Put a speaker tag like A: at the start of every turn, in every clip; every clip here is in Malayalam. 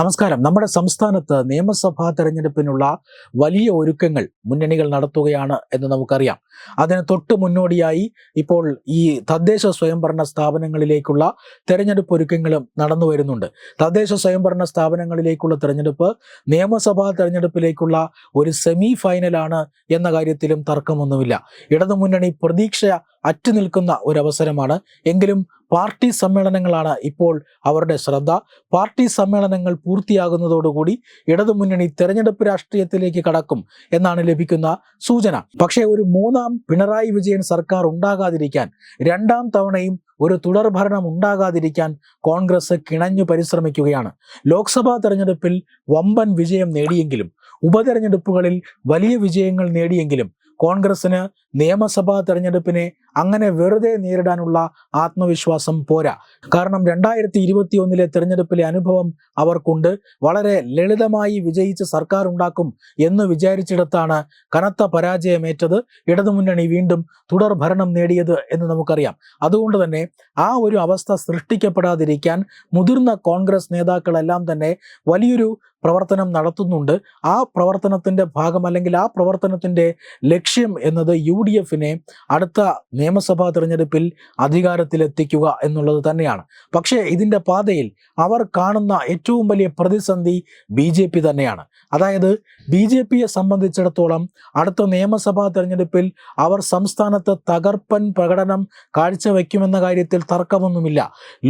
A: നമസ്കാരം നമ്മുടെ സംസ്ഥാനത്ത് നിയമസഭാ തെരഞ്ഞെടുപ്പിനുള്ള വലിയ ഒരുക്കങ്ങൾ മുന്നണികൾ നടത്തുകയാണ് എന്ന് നമുക്കറിയാം അതിന് തൊട്ട് മുന്നോടിയായി ഇപ്പോൾ ഈ തദ്ദേശ സ്വയംഭരണ സ്ഥാപനങ്ങളിലേക്കുള്ള തെരഞ്ഞെടുപ്പ് ഒരുക്കങ്ങളും നടന്നു വരുന്നുണ്ട് തദ്ദേശ സ്വയംഭരണ സ്ഥാപനങ്ങളിലേക്കുള്ള തെരഞ്ഞെടുപ്പ് നിയമസഭാ തെരഞ്ഞെടുപ്പിലേക്കുള്ള ഒരു സെമി ഫൈനലാണ് എന്ന കാര്യത്തിലും തർക്കമൊന്നുമില്ല ഇടതുമുന്നണി പ്രതീക്ഷ അറ്റുനിൽക്കുന്ന ഒരവസരമാണ് എങ്കിലും പാർട്ടി സമ്മേളനങ്ങളാണ് ഇപ്പോൾ അവരുടെ ശ്രദ്ധ പാർട്ടി സമ്മേളനങ്ങൾ പൂർത്തിയാകുന്നതോടുകൂടി ഇടതുമുന്നണി തെരഞ്ഞെടുപ്പ് രാഷ്ട്രീയത്തിലേക്ക് കടക്കും എന്നാണ് ലഭിക്കുന്ന സൂചന പക്ഷേ ഒരു മൂന്നാം പിണറായി വിജയൻ സർക്കാർ ഉണ്ടാകാതിരിക്കാൻ രണ്ടാം തവണയും ഒരു തുടർഭരണം ഉണ്ടാകാതിരിക്കാൻ കോൺഗ്രസ് കിണഞ്ഞു പരിശ്രമിക്കുകയാണ് ലോക്സഭാ തെരഞ്ഞെടുപ്പിൽ വമ്പൻ വിജയം നേടിയെങ്കിലും ഉപതെരഞ്ഞെടുപ്പുകളിൽ വലിയ വിജയങ്ങൾ നേടിയെങ്കിലും കോൺഗ്രസിന് നിയമസഭാ തെരഞ്ഞെടുപ്പിനെ അങ്ങനെ വെറുതെ നേരിടാനുള്ള ആത്മവിശ്വാസം പോരാ കാരണം രണ്ടായിരത്തി ഇരുപത്തി ഒന്നിലെ തെരഞ്ഞെടുപ്പിലെ അനുഭവം അവർക്കുണ്ട് വളരെ ലളിതമായി വിജയിച്ച് സർക്കാർ ഉണ്ടാക്കും എന്ന് വിചാരിച്ചിടത്താണ് കനത്ത പരാജയമേറ്റത് ഇടതുമുന്നണി വീണ്ടും തുടർ ഭരണം നേടിയത് എന്ന് നമുക്കറിയാം അതുകൊണ്ട് തന്നെ ആ ഒരു അവസ്ഥ സൃഷ്ടിക്കപ്പെടാതിരിക്കാൻ മുതിർന്ന കോൺഗ്രസ് നേതാക്കളെല്ലാം തന്നെ വലിയൊരു പ്രവർത്തനം നടത്തുന്നുണ്ട് ആ പ്രവർത്തനത്തിൻ്റെ ഭാഗം അല്ലെങ്കിൽ ആ പ്രവർത്തനത്തിൻ്റെ ലക്ഷ്യം എന്നത് യു ഡി എഫിനെ അടുത്ത നിയമസഭാ തെരഞ്ഞെടുപ്പിൽ അധികാരത്തിലെത്തിക്കുക എന്നുള്ളത് തന്നെയാണ് പക്ഷേ ഇതിൻ്റെ പാതയിൽ അവർ കാണുന്ന ഏറ്റവും വലിയ പ്രതിസന്ധി ബി ജെ പി തന്നെയാണ് അതായത് ബി ജെ പിയെ സംബന്ധിച്ചിടത്തോളം അടുത്ത നിയമസഭാ തെരഞ്ഞെടുപ്പിൽ അവർ സംസ്ഥാനത്ത് തകർപ്പൻ പ്രകടനം കാഴ്ചവെക്കുമെന്ന കാര്യത്തിൽ തർക്കമൊന്നുമില്ല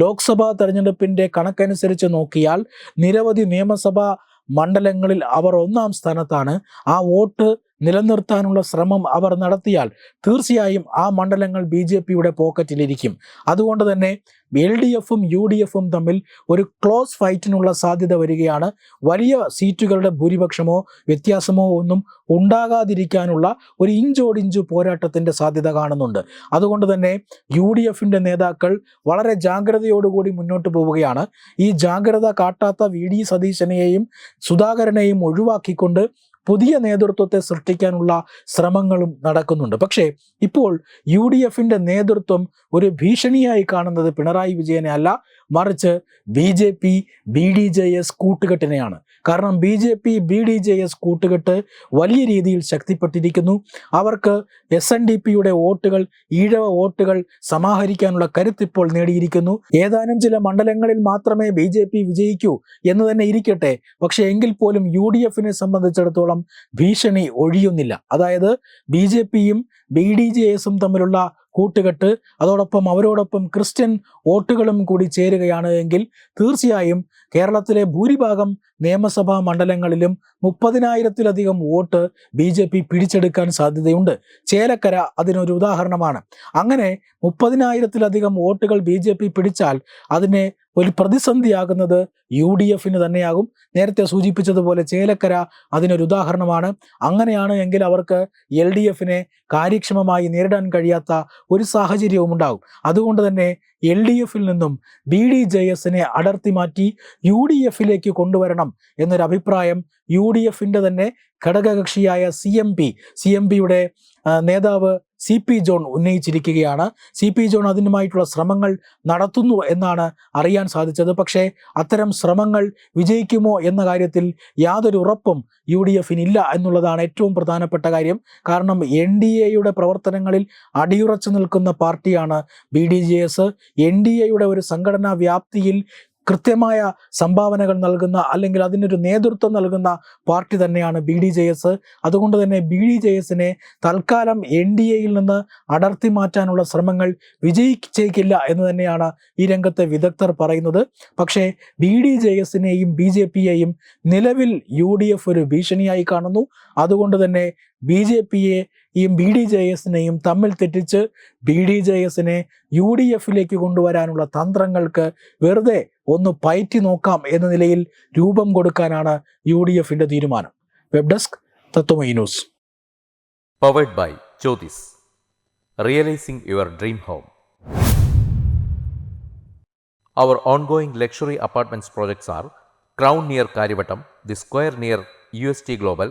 A: ലോക്സഭാ തെരഞ്ഞെടുപ്പിൻ്റെ കണക്കനുസരിച്ച് നോക്കിയാൽ നിരവധി നിയമസഭാ മണ്ഡലങ്ങളിൽ അവർ ഒന്നാം സ്ഥാനത്താണ് ആ വോട്ട് നിലനിർത്താനുള്ള ശ്രമം അവർ നടത്തിയാൽ തീർച്ചയായും ആ മണ്ഡലങ്ങൾ ബി ജെ പിയുടെ പോക്കറ്റിലിരിക്കും അതുകൊണ്ട് തന്നെ എൽ ഡി എഫും യു ഡി എഫും തമ്മിൽ ഒരു ക്ലോസ് ഫൈറ്റിനുള്ള സാധ്യത വരികയാണ് വലിയ സീറ്റുകളുടെ ഭൂരിപക്ഷമോ വ്യത്യാസമോ ഒന്നും ഉണ്ടാകാതിരിക്കാനുള്ള ഒരു ഇഞ്ചോടിഞ്ച് പോരാട്ടത്തിൻ്റെ സാധ്യത കാണുന്നുണ്ട് അതുകൊണ്ട് തന്നെ യു ഡി എഫിൻ്റെ നേതാക്കൾ വളരെ ജാഗ്രതയോടുകൂടി മുന്നോട്ട് പോവുകയാണ് ഈ ജാഗ്രത കാട്ടാത്ത വി ഡി സതീശനെയും സുധാകരനെയും ഒഴിവാക്കിക്കൊണ്ട് പുതിയ നേതൃത്വത്തെ സൃഷ്ടിക്കാനുള്ള ശ്രമങ്ങളും നടക്കുന്നുണ്ട് പക്ഷേ ഇപ്പോൾ യു ഡി എഫിൻ്റെ നേതൃത്വം ഒരു ഭീഷണിയായി കാണുന്നത് പിണറായി വിജയനെ അല്ല മറിച്ച് B J P B D J S കൂട്ടുകെട്ടിനെയാണ് കാരണം B J P B D J S കൂട്ടുകെട്ട് വലിയ രീതിയിൽ ശക്തിപ്പെട്ടിരിക്കുന്നു അവർക്ക് എസ് എൻ ഡി പിയുടെ വോട്ടുകൾ ഈഴവ വോട്ടുകൾ സമാഹരിക്കാനുള്ള കരുത്തിപ്പോൾ നേടിയിരിക്കുന്നു ഏതാനും ചില മണ്ഡലങ്ങളിൽ മാത്രമേ ബി ജെ പി വിജയിക്കൂ എന്ന് തന്നെ ഇരിക്കട്ടെ പക്ഷെ എങ്കിൽ പോലും യു ഡി എഫിനെ സംബന്ധിച്ചിടത്തോളം ഭീഷണി ഒഴിയുന്നില്ല അതായത് ബി ജെ പിയും ബി ഡി ജെ എസും തമ്മിലുള്ള കൂട്ടുകെട്ട് അതോടൊപ്പം അവരോടൊപ്പം ക്രിസ്ത്യൻ വോട്ടുകളും കൂടി ചേരുകയാണ് എങ്കിൽ തീർച്ചയായും കേരളത്തിലെ ഭൂരിഭാഗം നിയമസഭാ മണ്ഡലങ്ങളിലും മുപ്പതിനായിരത്തിലധികം വോട്ട് ബി ജെ പി പിടിച്ചെടുക്കാൻ സാധ്യതയുണ്ട് ചേലക്കര അതിനൊരു ഉദാഹരണമാണ് അങ്ങനെ മുപ്പതിനായിരത്തിലധികം വോട്ടുകൾ ബി ജെ പി പിടിച്ചാൽ അതിനെ ഒരു പ്രതിസന്ധിയാകുന്നത് യു ഡി എഫിന് തന്നെയാകും നേരത്തെ സൂചിപ്പിച്ചതുപോലെ ചേലക്കര അതിനൊരു ഉദാഹരണമാണ് അങ്ങനെയാണ് എങ്കിൽ അവർക്ക് എൽ ഡി എഫിനെ കാര്യക്ഷമമായി നേരിടാൻ കഴിയാത്ത ഒരു സാഹചര്യവും ഉണ്ടാകും അതുകൊണ്ട് തന്നെ എൽ ഡി എഫിൽ നിന്നും ബി ഡി ജെ എസിനെ അടർത്തി മാറ്റി യു ഡി എഫിലേക്ക് കൊണ്ടുവരണം എന്നൊരു അഭിപ്രായം യു ഡി എഫിൻ്റെ തന്നെ ഘടകകക്ഷിയായ C M P C M പിയുടെ നേതാവ് സി പി ജോൺ ഉന്നയിച്ചിരിക്കുകയാണ് സി പി ജോൺ അതിനുമായിട്ടുള്ള ശ്രമങ്ങൾ നടത്തുന്നു എന്നാണ് അറിയാൻ സാധിച്ചത് പക്ഷേ അത്തരം ശ്രമങ്ങൾ വിജയിക്കുമോ എന്ന കാര്യത്തിൽ യാതൊരു ഉറപ്പും യു ഡി എഫിനില്ല എന്നുള്ളതാണ് ഏറ്റവും പ്രധാനപ്പെട്ട കാര്യം കാരണം എൻ ഡി എയുടെ പ്രവർത്തനങ്ങളിൽ അടിയുറച്ചു നിൽക്കുന്ന പാർട്ടിയാണ് B D J S N D എയുടെ ഒരു സംഘടനാ വ്യാപ്തിയിൽ കൃത്യമായ സംഭാവനകൾ നൽകുന്ന അല്ലെങ്കിൽ അതിനൊരു നേതൃത്വം നൽകുന്ന പാർട്ടി തന്നെയാണ് ബി ഡി ജെ എസ് അതുകൊണ്ട് തന്നെ ബി ഡി ജെ എസിനെ തൽക്കാലം എൻ ഡി എയിൽ നിന്ന് അടർത്തി മാറ്റാനുള്ള ശ്രമങ്ങൾ വിജയിച്ചേക്കില്ല എന്ന് തന്നെയാണ് ഈ രംഗത്തെ വിദഗ്ധർ പറയുന്നത് പക്ഷേ ബി ഡി ജെ എസിനെയും ബി ജെ പിയെയും നിലവിൽ യു ഡി എഫ് ഒരു ഭീഷണിയായി കാണുന്നു അതുകൊണ്ട് തന്നെ ബി ജെ പിയെ ഈ ബി ഡി ജെ എസിനെയും തമ്മിൽ തെറ്റിച്ച് ബി ഡി ജെ എസിനെ യു ഡി എഫിലേക്ക് കൊണ്ടുവരാനുള്ള തന്ത്രങ്ങൾക്ക് വെറുതെ ഒന്ന് പയറ്റി നോക്കാം എന്ന നിലയിൽ രൂപം കൊടുക്കാനാണ് യു ഡി എഫിന്റെ തീരുമാനം web desk Tatwamayi news
B: powered by Jyothis realising your dream home our ongoing luxury apartments projects are crown near Kariavattom the square near U S T global